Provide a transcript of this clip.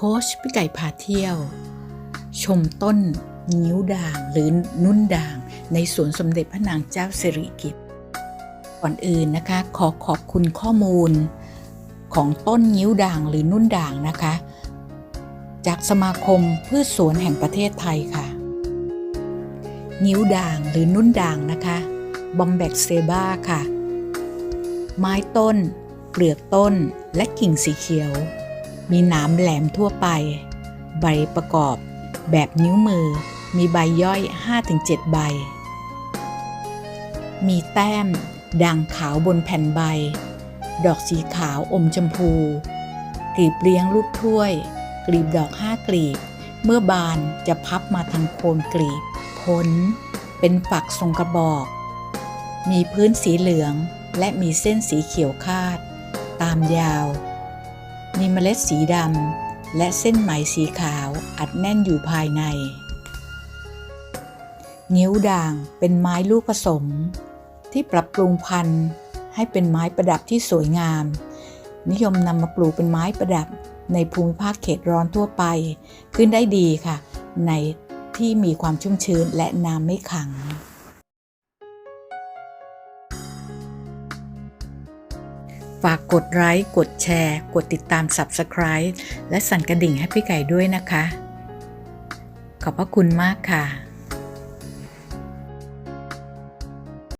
โค้ชพี่ไก่พาเที่ยว ชมต้นนิ้วด่างหรือนุ่นด่าง ในสวนสมเด็จพระนางเจ้าสิริกิติ์ก่อนอื่นนะคะขอขอบคุณข้อมูลของต้นนิ้วด่างหรือนุ่นด่างนะคะ จากสมาคมพืชสวนแห่งประเทศไทยค่ะ นิ้วด่างหรือนุ่นด่างนะคะบอมแบกเซบ้าค่ะ ไม้ต้น เปลือกต้นและกิ่งสีเขียว มีหนามแหลมทั่วไป ใบประกอบ แบบนิ้วมือ มีใบย่อย 5-7 ใบ มีแต้ม ด่างขาวบนแผ่นใบ ดอกสีขาวอมชมพู กลีบเลี้ยงรูปถ้วย กลีบดอกห้ากลีบ เมื่อบานจะพับมาทางโคนกลีบ ผล เป็นฝักทรงกระบอก มีพื้นสีเหลืองและมีเส้นสีเขียวคาด ตามยาว มีเมล็ดสีดำและเส้นไหมสีขาวอัดแน่นอยู่ภายในนิ้วด่างเป็นไม้ลูกผสม ที่ปรับปรุงพันธุ์ให้เป็นไม้ประดับที่สวยงาม นิยมนำมาปลูกเป็นไม้ประดับในภูมิภาคเขตร้อนทั่วไป ขึ้นได้ดีค่ะ ในที่มีความชุ่มชื้นและน้ำไม่ขัง ฝากกดไลค์กดแชร์ กดติดตาม Subscribe และสั่นกระดิ่งให้พี่ไก่ด้วยนะคะ ขอบพระคุณมากค่ะ